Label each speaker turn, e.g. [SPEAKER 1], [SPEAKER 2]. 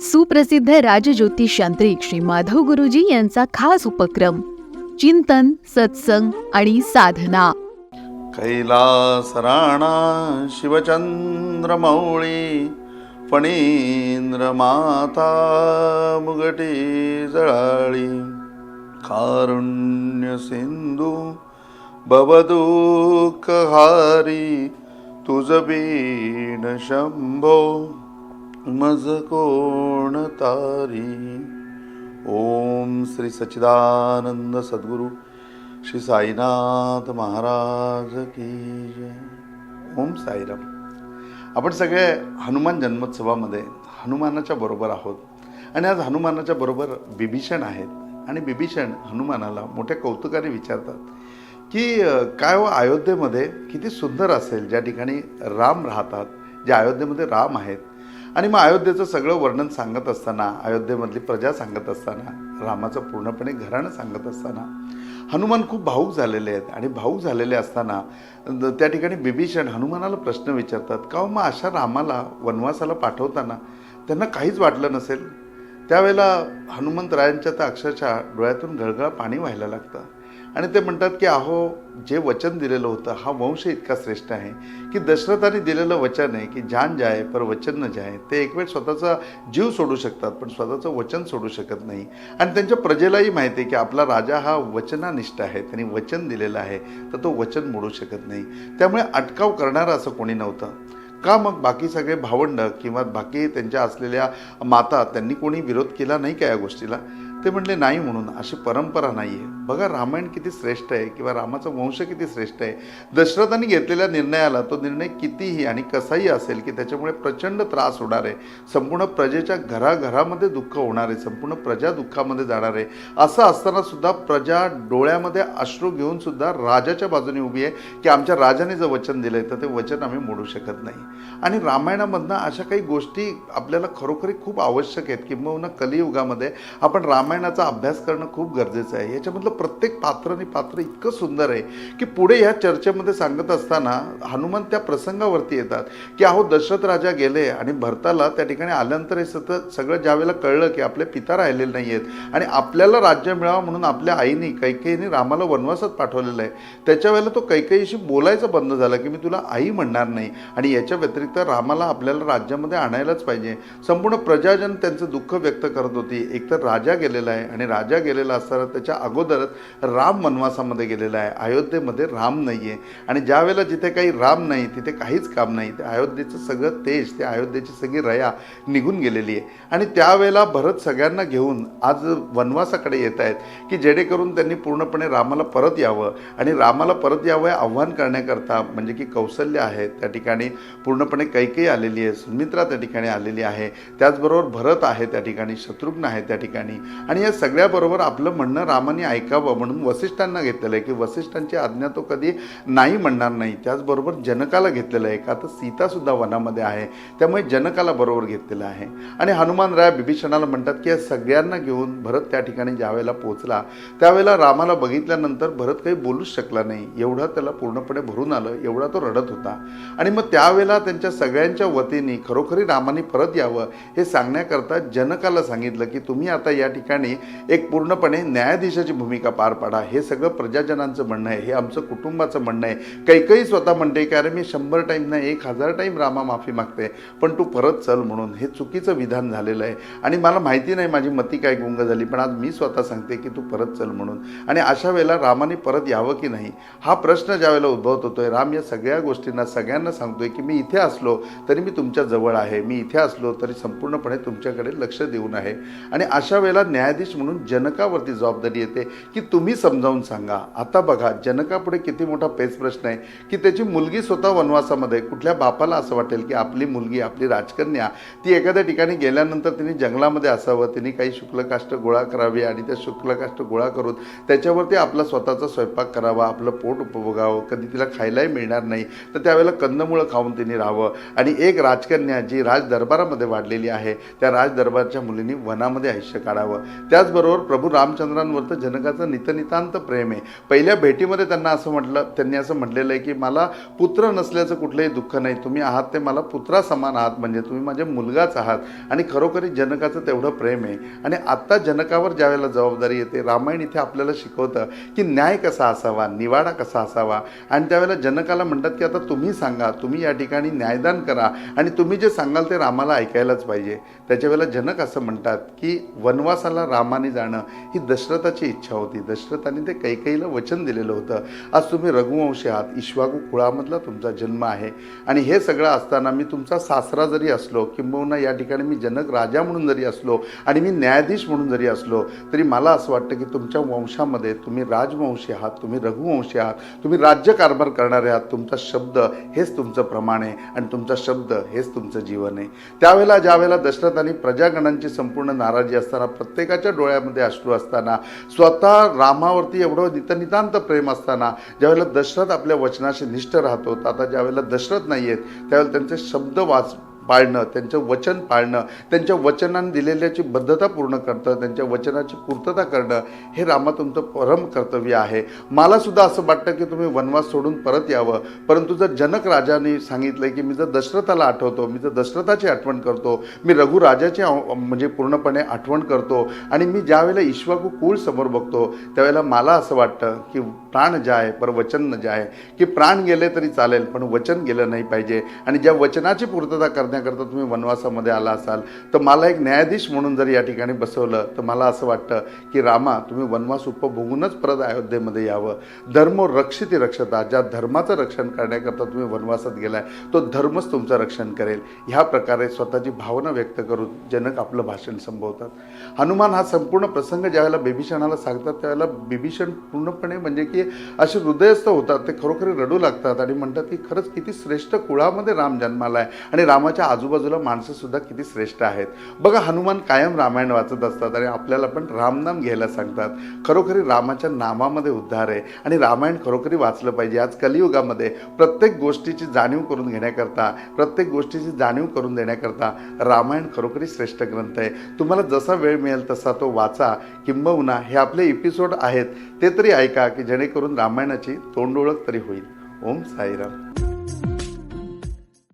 [SPEAKER 1] सुप्रसिद्ध राजज्योतिष यांत्रिक श्री माधव गुरुजी यांचा खास उपक्रम चिंतन सत्संग आणि साधना.
[SPEAKER 2] कैलास राणा शिवचंद्रमौळी फणींद्र माता मुगटी जळाळी कारुण्य सिंधू बबदुःखहारी तुझ बीण शंभो मज कोण तारी? ओम श्री सच्चिदानंद सद्गुरू श्री साईनाथ महाराज की जय. ओम साईराम. आपण सगळे हनुमान जन्मोत्सवामध्ये हनुमानाच्या बरोबर आहोत. आणि आज हनुमानाच्या बरोबर बिभीषण आहेत. आणि बिभीषण हनुमानाला मोठ्या कौतुकाने विचारतात की काय हो अयोध्येमध्ये किती सुंदर असेल? ज्या ठिकाणी राम राहतात ज्या अयोध्येमध्ये राम आहेत आणि मग अयोध्येचं सगळं वर्णन सांगत असताना अयोध्येमधली प्रजा सांगत असताना रामाचं पूर्णपणे घराणं सांगत असताना हनुमान खूप भाऊक झालेले आहेत. आणि भाऊक झालेले असताना द- त्या ठिकाणी बिभीषण हनुमानाला प्रश्न विचारतात का हो, मग अशा रामाला वनवासाला पाठवताना त्यांना काहीच वाटलं नसेल? त्यावेळेला हनुमंतरायांच्या तर अक्षरशः डोळ्यातून गळगळा पाणी व्हायला लागतं. आणि ते म्हणतात की अहो जे वचन दिलेलं होतं हा वंश इतका श्रेष्ठ आहे की दशरथाने दिलेलं वचन आहे की जान जाय पर वचन न जाय ते एक वेळ स्वतःचा जीव सोडू शकतात पण स्वतःचं वचन सोडू शकत नाही. आणि त्यांच्या प्रजेलाही माहिती आहे की आपला राजा हा वचनानिष्ठ आहे त्यांनी वचन दिलेलं आहे तर तो वचन मोडू शकत नाही. त्यामुळे अटकाव करणारं असं कोणी नव्हतं. का मग बाकी सगळे भावंड किंवा बाकी त्यांच्या असलेल्या माता त्यांनी कोणी विरोध केला नाही का या गोष्टीला? ते म्हणले नाही म्हणून अशी परंपरा नाही आहे बघा रामायण किती श्रेष्ठ आहे किंवा रामाचा वंश किती श्रेष्ठ आहे. दशरथाने घेतलेल्या निर्णयाला तो निर्णय कितीही आणि कसाही असेल की त्याच्यामुळे प्रचंड त्रास होणार आहे. संपूर्ण प्रजेच्या घराघरामध्ये दुःख होणार आहे. संपूर्ण प्रजा दुःखामध्ये जाणार आहे. असं असताना सुद्धा प्रजा डोळ्यामध्ये अश्रू घेऊन सुद्धा राजाच्या बाजूने उभी आहे की आमच्या राजाने जर वचन दिलंय तर ते वचन आम्ही मोडू शकत नाही. आणि रामायणामधनं अशा काही गोष्टी आपल्याला खरोखरी खूप आवश्यक आहेत किंबहुना कलियुगामध्ये आपण राम रामायणाचा अभ्यास करणं खूप गरजेचं आहे. याच्यामधलं प्रत्येक पात्र आणि पात्र इतकं सुंदर आहे की पुढे ह्या चर्चेमध्ये सांगत असताना हनुमान त्या प्रसंगावरती येतात की अहो दशरथ राजा गेले आणि भरताला त्या ठिकाणी आल्यानंतर हे सतत सगळं ज्यावेळेला कळलं की आपले पिता राहिलेले नाही आहेत आणि आपल्याला राज्य मिळावं म्हणून आपल्या आईने कैकेयीने रामाला वनवासात पाठवलेलं आहे. त्याच्या वेळेला तो कैकेयीशी बोलायचं बंद झालं की मी तुला आई म्हणणार नाही आणि याच्या व्यतिरिक्त रामाला आपल्याला राज्यामध्ये आणायलाच पाहिजे. संपूर्ण प्रजाजन त्यांचं दुःख व्यक्त करत होती. एकतर राजा गेले गेलेला आहे आणि राजा गेलेला असताना त्याच्या अगोदरच राम वनवासामध्ये गेलेला आहे. अयोध्येमध्ये राम नाही आहे आणि ज्या वेळेला जिथे काही राम नाही तिथे काहीच काम नाही ते अयोध्येचं सगळं तेज ते अयोध्येची सगळी रया निघून गेलेली आहे. आणि त्यावेळेला भरत सगळ्यांना घेऊन आज वनवासाकडे येत आहेत की जेणेकरून त्यांनी पूर्णपणे रामाला परत यावं. आणि रामाला परत यावं आव्हान करण्याकरता म्हणजे की कौशल्य आहे त्या ठिकाणी पूर्णपणे कैकेयी आलेली आहे सुमित्रा त्या ठिकाणी आलेली आहे. त्याचबरोबर भरत आहे त्या ठिकाणी शत्रुघ्न आहे त्या ठिकाणी. आणि या सगळ्याबरोबर आपलं म्हणणं रामाने ऐकावं म्हणून वसिष्ठांना घेतलेलं आहे की वसिष्ठांची आज्ञा तो कधी नाही म्हणणार नाही. त्याचबरोबर जनकाला घेतलेलं आहे का तर सीतासुद्धा वनामध्ये आहे त्यामुळे जनकाला बरोबर घेतलेलं आहे. आणि हनुमान राय बिभीषणाला म्हणतात की या सगळ्यांना घेऊन भरत त्या ठिकाणी ज्यावेळेला पोहोचला त्यावेळेला रामाला बघितल्यानंतर भरत काही बोलूच शकला नाही. एवढा त्याला पूर्णपणे भरून आलं एवढा तो रडत होता. आणि मग त्यावेळेला त्यांच्या सगळ्यांच्या वतीने खरोखरी रामाने परत यावं हे सांगण्याकरता जनकाला सांगितलं की तुम्ही आता या ठिकाणी एक पूर्णपणे न्यायाधीशाची भूमिका पार पाडा. हे सगळं प्रजाजनांचं म्हणणं आहे हे आमचं कुटुंबाचं म्हणणं आहे. काही काही स्वतः म्हणते की अरे मी शंभर टाईम नाही एक हजार टाईम रामा माफी मागते पण तू परत चल म्हणून. हे चुकीचं विधान झालेलं आहे. आणि मला माहिती नाही माझी मती काय गुंग झाली पण आज मी स्वतः सांगते की तू परत चल म्हणून. आणि अशा वेळेला रामाने परत यावं की नाही? हा प्रश्न ज्या वेळेला उद्भवत होतोय राम या सगळ्या गोष्टींना सगळ्यांना सांगतोय की मी इथे असलो तरी मी तुमच्या जवळ आहे मी इथे असलो तरी संपूर्णपणे तुमच्याकडे लक्ष देऊन आहे. आणि अशा वेळेला न्यायाधीश म्हणून जनकावरती जबाबदारी येते की तुम्ही समजावून सांगा. आता बघा जनकापुढे किती मोठा पेच प्रश्न आहे की त्याची मुलगी स्वतः वनवासामध्ये कुठल्या बापाला असं वाटेल की आपली मुलगी आपली राजकन्या ती एखाद्या ठिकाणी गेल्यानंतर तिने जंगलामध्ये असावं तिने काही शुक्लकाष्ट गोळा करावी आणि त्या शुक्लकाष्ट गोळा करून त्याच्यावरती आपला स्वतःचा स्वयंपाक करावा आपलं पोट उपभोगावं कधी तिला खायलाही मिळणार नाही तर त्यावेळेला कंदमुळं खाऊन तिने राहावं. आणि एक राजकन्या जी राज दरबारामध्ये वाढलेली आहे त्या राज दरबारच्या मुलींनी वनामध्ये आयुष्य काढावं. त्याचबरोबर प्रभू रामचंद्रांवरचं जनकाचं नितनितांत प्रेम आहे. पहिल्या भेटीमध्ये त्यांना असं म्हटलं त्यांनी असं म्हटलेलं आहे की मला पुत्र नसल्याचं कुठलंही दुःख नाही. तुम्ही आहात ते मला पुत्रासमान आहात. म्हणजे तुम्ही माझे मुलगाच आहात. आणि खरोखरी जनकाचं तेवढं प्रेम आहे. आणि आत्ता जनकावर ज्यावेळेला जबाबदारी येते रामायण इथे आपल्याला शिकवतं की न्याय कसा असावा निवाडा कसा असावा. आणि त्यावेळेला जनकाला म्हणतात की आता तुम्ही सांगा तुम्ही या ठिकाणी न्यायदान करा. आणि तुम्ही जे सांगाल ते रामाला ऐकायलाच पाहिजे. त्याच्या वेळेला जनक असं म्हणतात की वनवासाला रामाने जाणं ही दशरथाची इच्छा होती. दशरथाने ते कैकईला वचन दिलेलं होतं. आज तुम्ही रघुवंशी आहात. इश्वाकू कुळामधला तुमचा जन्म आहे. आणि हे सगळं असताना मी तुमचा सासरा जरी असलो किंबहुना या ठिकाणी मी जनक राजा म्हणून जरी असलो आणि मी न्यायाधीश म्हणून जरी असलो तरी मला असं वाटतं की तुमच्या वंशामध्ये तुम्ही राजवंशी आहात तुम्ही रघुवंशी आहात तुम्ही राज्यकारभार करणारे आहात. तुमचा शब्द हेच तुमचं प्रमाण आहे आणि तुमचा शब्द हेच तुमचं जीवन आहे. त्यावेळेला ज्यावेळेला दशरथाने प्रजागणांची संपूर्ण नाराजी असताना प्रत्येक प्रत्येकाच्या डोळ्यामध्ये अश्रू असताना स्वतः रामावरती एवढं नितनितांत प्रेम असताना ज्यावेळेला दशरथ आपल्या वचनाशी निष्ठ राहतो आता ज्यावेळेला दशरथ नाही आहेत त्यावेळेला त्यांचे शब्द वाच पाळणं त्यांचं वचन पाळणं त्यांच्या वचनाने दिलेल्याची बद्धता पूर्ण करणं त्यांच्या वचनाची पूर्तता करणं हे रामा तुमचं परम कर्तव्य आहे. मला सुद्धा असं वाटतं की तुम्ही वनवास सोडून परत यावं. परंतु जर जनक राजाने सांगितलं की मी जर दशरथाला आठवतो मी जर दशरथाची आठवण करतो मी रघुराजाची म्हणजे पूर्णपणे आठवण करतो आणि मी ज्यावेळेला ईश्वाकू कुळ समोर बघतो त्यावेळेला मला असं वाटतं की प्राण जाय पर वचन न जाय. की प्राण गेले तरी चालेल पण वचन गेलं नाही पाहिजे. आणि ज्या वचनाची पूर्तता करण्याकरता तुम्ही वनवासामध्ये आला असाल तर मला एक न्यायाधीश म्हणून जर या ठिकाणी बसवलं तर मला असं वाटतं की रामा तुम्ही वनवास उपभोगूनच परत अयोध्येमध्ये यावं. धर्म रक्षिती रक्षता ज्या धर्माचं रक्षण करण्याकरता तुम्ही वनवासात गेलाय तो धर्मच तुमचं रक्षण करेल. ह्या प्रकारे स्वतःची भावना व्यक्त करून जनक आपलं भाषण संभवतात. हनुमान हा संपूर्ण प्रसंग ज्यावेळेला बिभीषणाला सांगतात त्यावेळेला बिभीषण पूर्णपणे म्हणजे की असे हृदयस्थ होतात ते खरोखरी रडू लागतात आणि म्हणतात की खरंच किती श्रेष्ठ कुळामध्ये राम जन्माला आहे आणि रामाच्या आजूबाजूला माणसंसुद्धा किती श्रेष्ठ आहेत. बघा हनुमान कायम रामायण वाचत असतात आणि आपल्याला पण रामनाम घ्यायला सांगतात. खरोखरी रामाच्या नामामध्ये उद्धार आहे आणि रामायण खरोखरी वाचलं पाहिजे. आज कलियुगामध्ये प्रत्येक गोष्टीची जाणीव करून घेण्याकरता प्रत्येक गोष्टीची जाणीव करून देण्याकरता रामायण खरोखरी श्रेष्ठ ग्रंथ आहे. तुम्हाला जसा वेळ मिळेल तसा तो वाचा. किंबहुना हे आपले एपिसोड आहेत. ते तरी ऐका की जेणेकरून रामायणाची तोंड ओळख तरी होईल. ओम साईराम.